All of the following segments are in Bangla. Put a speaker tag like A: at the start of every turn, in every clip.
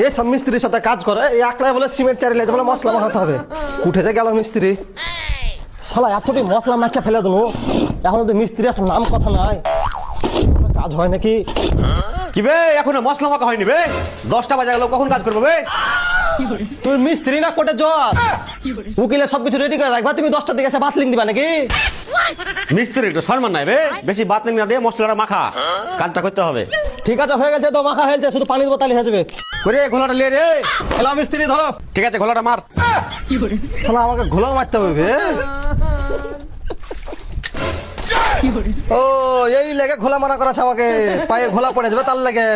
A: এই সব মিস্ত্রির সাথে কাজ করে এই একলাই বলে সিমেন্ট চারি লেজে বলে মশলা মাখাতে হবে। উঠে যে গেল মিস্ত্রি। শালা এতটি মশলা মাখিয়ে ফেলে দিল। এখন তো মিস্ত্রি আছে নাম কথা নাই। কাজ হয় নাকি?
B: কি বে এখনও মশলা মাখা হয়নি বে? দশটা বাজে গেল কখন কাজ করব বে?
A: তুমি মিস্ত্রি না কোটে জ্বর উকিলে সবকিছু রেডি করে রাখবা তুমি দশটার দিকে এসে বাতলিং দিবা নাকি?
B: মিস্ত্রি একটু সম্মান নাই বে? বেশি বাত না দিয়ে মশলাটা মাখা। কাজটা করতে হবে।
A: ঠিক আছে হয়ে গেছে তো মাখা হয়েছে শুধু পানি দেবো তাহলে হয়ে যাবে।
B: করে ঘোলাটা লিয়ে রে।
A: মিস্ত্রি, ধরো।
B: ঠিক আছে, ঘোলাটা
A: আমাকে ঘোলা মারতে হবে ও, এই লেগে ঘোলা মারা আমাকে। পায়ে ঘোলা তার লেগে।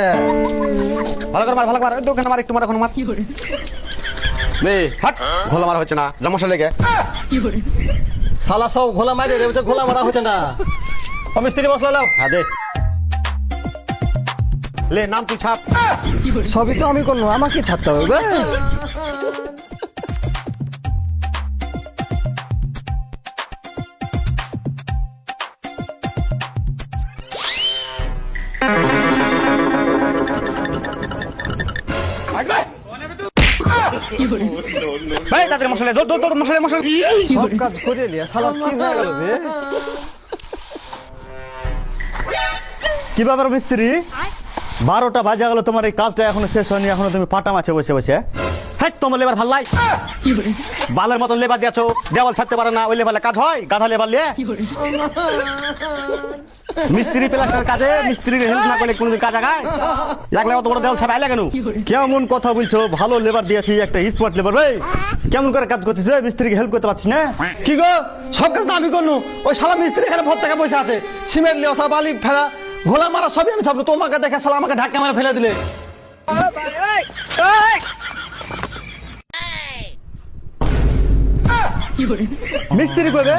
B: ভালো করে মার মার। একটু মার হাট, ঘোলা মারা হচ্ছে না। জামশা লেগে।
A: শালা, সব ঘোলা ঘোলা মারা হচ্ছে না। মিস্ত্রি মশলা লাও।
B: হ্যাঁ দে। লে নাম তুই ছাপ।
A: সবই তো আমি করব আমাকে ছাড়তে হবে।
B: ভাই তাদের মশলা দৌড় দৌড় মশলা মশলা।
A: সব কাজ করে লিয়া শালা কি হয়ে গেল
C: কি ব্যাপার মিস্ত্রি? বারোটা বাজে গেল, তোমার এই কাজটা এখনও শেষ হয়নি, এখনও তুমি পাটা মাছে বসে বসে।
B: হ্যাঁ তোমার লেবার ভালো বালের মতন লেবার দিয়েছ দেওয়াল ছাড়তে পারে না, ওই লেবারে কাজ হয়? গাধা লেবার লিয়ে মিস্ত্রি প্লাস্টার কাজে মিস্ত্রির হেল্প না করলে কোনোদিন কাজ আগায়? লাগলে অত বড় দেওয়াল ছাড়া আইলা কেন?
C: কেমন কথা বলছো, ভালো লেবার দিয়েছি, একটা স্মার্ট লেবার ভাই কেমন করে কাজ করছিস রে মিস্ত্রিকে হেল্প করতে পারছিস না?
A: কি গো? সব কাজ আমি করনু। ওই শালা মিস্ত্রি এখানে ভর বসে আছে। সিমেন্ট সব বালি ফেলা ঘোলা মারা সবই আমি ছাপলো। তোমাকে দেখে সালা আমাকে ঢাকা মারা ফেলে দিলে।
C: মিস্ত্রি করবে